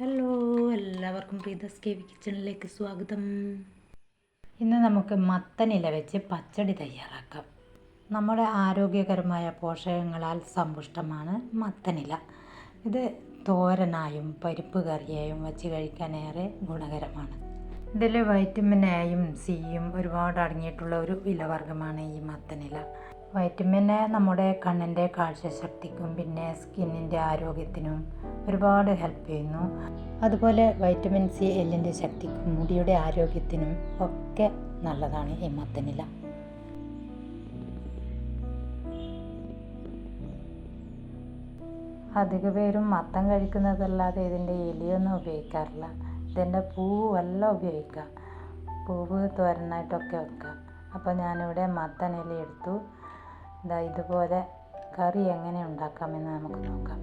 Hello എല്ലാവർക്കും പ്രീതസ് K V കിച്ചണിലേക്ക് സ്വാഗതം. ഇന്ന് നമുക്ക് മത്തനില വെച്ച് പച്ചടി തയ്യാറാക്കാം. നമ്മുടെ ആരോഗ്യകരമായ പോഷകങ്ങളാൽ സമ്പുഷ്ടമാണ് മത്തനില ഇത് തോരനായും പരിപ്പ് കറിയായും വെച്ച് കഴിക്കാനേറെ ഗുണകരമാണ്. ഇതിൽ വൈറ്റമിൻ എയും സിയും ഒരുപാട് അടങ്ങിയിട്ടുള്ള ഒരു വിലവർഗമാണ് ഈ മത്തനില വൈറ്റമിൻ എ നമ്മുടെ കണ്ണിന്റെ കാഴ്ചശക്തിക്കും പിന്നെ സ്കിന്നിന്റെ ആരോഗ്യത്തിനും ഒരുപാട് ഹെൽപ്പ് ചെയ്യുന്നു. അതുപോലെ വൈറ്റമിൻ സി എല്ലിന്റെ ശക്തിക്കും മുടിയുടെ ആരോഗ്യത്തിനും ഒക്കെ നല്ലതാണ് ഈ മത്തനില. അധിക പേരും മത്തം കഴിക്കുന്നതല്ലാതെ ഇതിന്റെ ഇലയൊന്നും ഉപയോഗിക്കാറില്ല. ഇതിന്റെ പൂവ് ഉപയോഗിക്കുക ഉപയോഗിക്കാം. പൂവ് തോരനായിട്ടൊക്കെ വെക്കാം. അപ്പോൾ ഞാനിവിടെ മത്തൻ ഇല എടുത്തു ഇതാ ഇതുപോലെ കറി എങ്ങനെ ഉണ്ടാക്കാമെന്ന് നമുക്ക് നോക്കാം.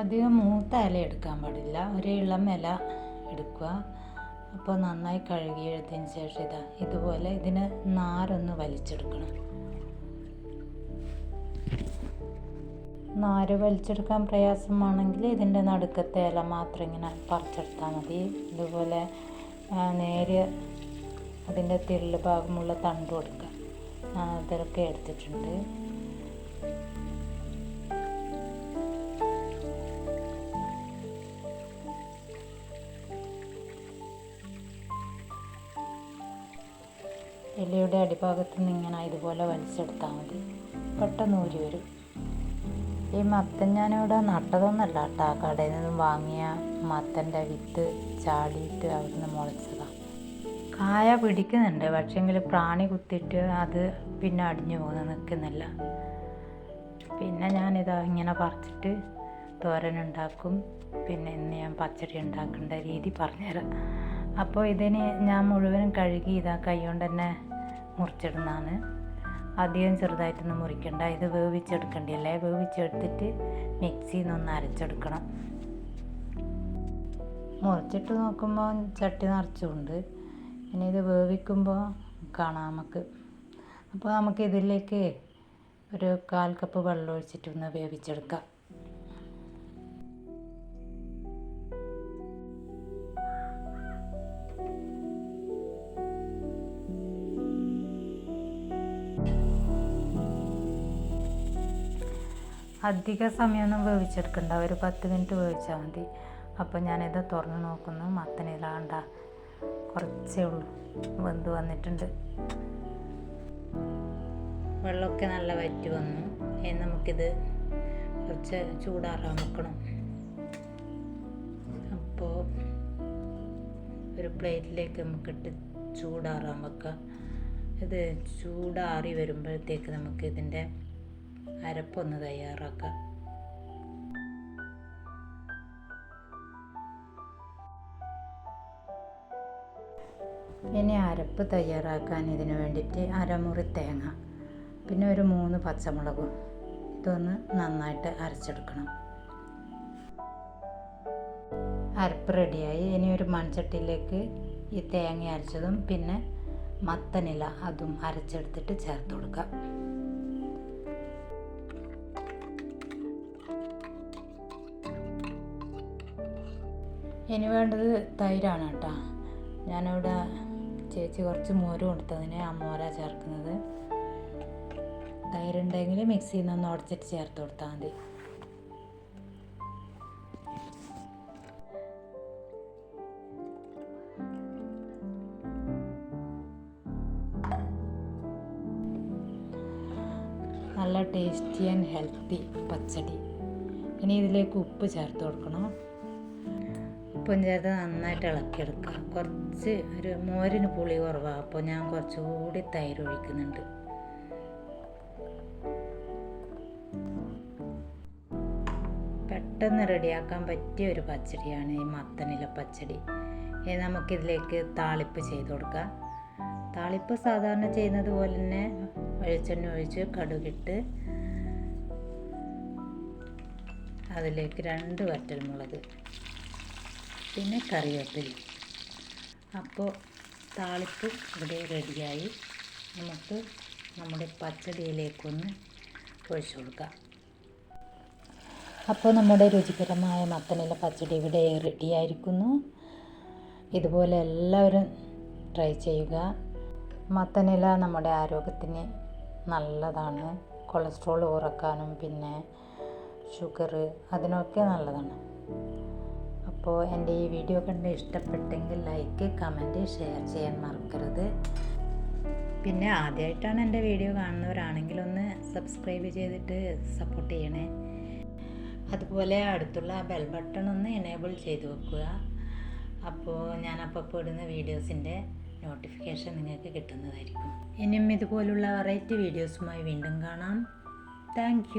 അധികം മൂത്ത ഇല എടുക്കാൻ പാടില്ല. ഒരു ഇളം ഇല എടുക്കുക. അപ്പോൾ നന്നായി കഴുകി എടുത്തതിന് ശേഷം ഇതാ ഇതുപോലെ ഇതിന് നാരൊന്ന് വലിച്ചെടുക്കണം. നാര് വലിച്ചെടുക്കാൻ പ്രയാസമാണെങ്കിൽ ഇതിന്റെ നടുക്കത്തെ ഇല മാത്രം ഇങ്ങനെ പറിച്ചെടുത്താൽ മതി. ഇതുപോലെ നേരിയ അതിന്റെ തിരിൽ ഭാഗമുള്ള തണ്ട് കൊടുക്കുക അതൊക്കെ എടുത്തിട്ടുണ്ട്. ഇലയുടെ അടിഭാഗത്ത് നിന്ന് ഇങ്ങനെ ഇതുപോലെ വലിച്ചെടുത്താൽ മതി. പെട്ടെന്ന് ഊരി വരും. ഈ മത്തൻ ഞാനിവിടെ നട്ടതൊന്നല്ല കേട്ടോ. കടയിൽ നിന്നും വാങ്ങിയ മത്തന്റെ വിത്ത് ചാടിയിട്ട് അവിടുന്ന് മുളച്ചതാണ് കായ പിടിക്കുന്നുണ്ട്. പക്ഷേങ്കിൽ പ്രാണി കുത്തിയിട്ട് അത് പിന്നെ അടിഞ്ഞു പോകുന്ന. നിൽക്കുന്നില്ല പിന്നെ ഞാനിത് ഇങ്ങനെ പറിച്ചിട്ട് തോരനുണ്ടാക്കും പിന്നെ ഇന്ന് ഞാൻ പച്ചടി ഉണ്ടാക്കേണ്ട രീതി പറഞ്ഞുതരാം അപ്പോൾ ഇതിന് ഞാൻ മുഴുവനും കഴുകി ഇതാ കൈകൊണ്ട് തന്നെ മുറിച്ചിടുന്നതാണ്. അധികം ചെറുതായിട്ടൊന്നും മുറിക്കണ്ട. ഇത് വേവിച്ചെടുക്കണ്ടല്ലേ വേവിച്ചെടുത്തിട്ട് മിക്സിയിൽ നിന്ന് അരച്ചെടുക്കണം. മുറിച്ചിട്ട് നോക്കുമ്പോൾ ചട്ടി നിറച്ചുകൊണ്ട് ഇനി ഇത് വേവിക്കുമ്പോൾ കാണാം നമുക്ക്. അപ്പോൾ നമുക്ക് ഇതിലേക്ക് ഒരു കാൽ കപ്പ് വെള്ളം ഒഴിച്ചിട്ടൊന്ന് വേവിച്ചെടുക്കാം. അധിക സമയമൊന്നും വേവിച്ചെടുക്കണ്ട. ഒരു പത്ത് മിനിറ്റ് വേവിച്ചാൽ മതി. അപ്പോൾ ഞാനിത് തുറന്ന് നോക്കുന്നു. മത്തനിലാണ്ട കുറച്ചേ ഉള്ളൂ. വെന്ത് വന്നിട്ടുണ്ട്. വെള്ളമൊക്കെ നല്ല വറ്റി വന്നു. ഇനി നമുക്കിത് കുറച്ച് ചൂടാറാൻ വെക്കണം. അപ്പോൾ ഒരു പ്ലേറ്റിലേക്ക് നമുക്കിട്ട് ചൂടാറാൻ വെക്കാം. ഇത് ചൂടാറി വരുമ്പോഴത്തേക്ക് നമുക്ക് ഇതിന്റെ അരപ്പൊന്ന് തയ്യാറാക്കാം. ഇനി അരപ്പ് തയ്യാറാക്കാൻ ഇതിന് വേണ്ടിയിട്ട് അരമുറി തേങ്ങ പിന്നെ ഒരു മൂന്ന് പച്ചമുളകും. ഇതൊന്ന് നന്നായിട്ട് അരച്ചെടുക്കണം. അരപ്പ് റെഡിയായി. ഇനി ഒരു മൺചട്ടിയിലേക്ക് ഈ തേങ്ങ അരച്ചതും പിന്നെ മത്തനില അതും അരച്ചെടുത്തിട്ട് ചേർത്ത് കൊടുക്കുക ഇനി വേണ്ടത് തൈരാണ് കേട്ടോ. ഞാനിവിടെ ചേച്ചി കുറച്ച് മോര് കൊടുത്തതിന് ആ മോര ചേർക്കുന്നത്. തൈരുണ്ടെങ്കിൽ മിക്സിയിൽ നിന്ന് ഉടച്ചിട്ട് ചേർത്ത് കൊടുത്താൽ മതി. നല്ല ടേസ്റ്റി ആൻഡ് ഹെൽത്തി പച്ചടി. ഇനി ഇതിലേക്ക് ഉപ്പ് ചേർത്ത് കൊടുക്കണം. ഉപ്പും ചേർത്ത് നന്നായിട്ട് ഇളക്കിയെടുക്കുക. കുറച്ച് ഒരു മോരിന് പുളി കുറവാണ് അപ്പോൾ ഞാൻ കുറച്ചുകൂടി തൈര് ഒഴിക്കുന്നുണ്ട്. പെട്ടെന്ന് റെഡിയാക്കാൻ പറ്റിയ ഒരു പച്ചടിയാണ് ഈ മത്തനില പച്ചടി. ഇനി നമുക്കിതിലേക്ക് താളിപ്പ് ചെയ്ത് കൊടുക്കാം. താളിപ്പ് സാധാരണ ചെയ്യുന്നത് പോലെ തന്നെ വെളിച്ചെണ്ണ ഒഴിച്ച് കടുകിട്ട് അതിലേക്ക് രണ്ട് വറ്റൽമുളക് പിന്നെ കറിവേപ്പില. അപ്പോൾ താളിപ്പ് ഇവിടെ റെഡിയായി. നമുക്ക് നമ്മുടെ പച്ചടിയിലേക്കൊന്ന് ഒഴിച്ചു കൊടുക്കാം. അപ്പോൾ നമ്മുടെ രുചികരമായ മത്തനില പച്ചടി ഇവിടെ റെഡിയായിരിക്കുന്നു. ഇതുപോലെ എല്ലാവരും ട്രൈ ചെയ്യുക. മത്തനില നമ്മുടെ ആരോഗ്യത്തിന് നല്ലതാണ്. കൊളസ്ട്രോൾ കുറക്കാനും പിന്നെ ഷുഗർ അതിനൊക്കെ നല്ലതാണ്. അപ്പോൾ എന്റെ ഈ വീഡിയോ കണ്ട് ഇഷ്ടപ്പെട്ടെങ്കിൽ ലൈക്ക് കമന്റ് ഷെയർ ചെയ്യാൻ മറക്കരുത്. പിന്നെ ആദ്യമായിട്ടാണ് എന്റെ വീഡിയോ കാണുന്നവരാണെങ്കിൽ ഒന്ന് സബ്സ്ക്രൈബ് ചെയ്തിട്ട് സപ്പോർട്ട് ചെയ്യണേ. അതുപോലെ അടുത്തുള്ള ബെൽ ബട്ടൺ ഒന്ന് എനേബിൾ ചെയ്ത് വെക്കുക. അപ്പോൾ ഞാൻ അപ്പോൾ ഇടുന്ന വീഡിയോസിന്റെ നോട്ടിഫിക്കേഷൻ നിങ്ങൾക്ക് കിട്ടുന്നതായിരിക്കും. ഇനിയും ഇതുപോലുള്ള വെറൈറ്റി വീഡിയോസുമായി വീണ്ടും കാണാം. താങ്ക്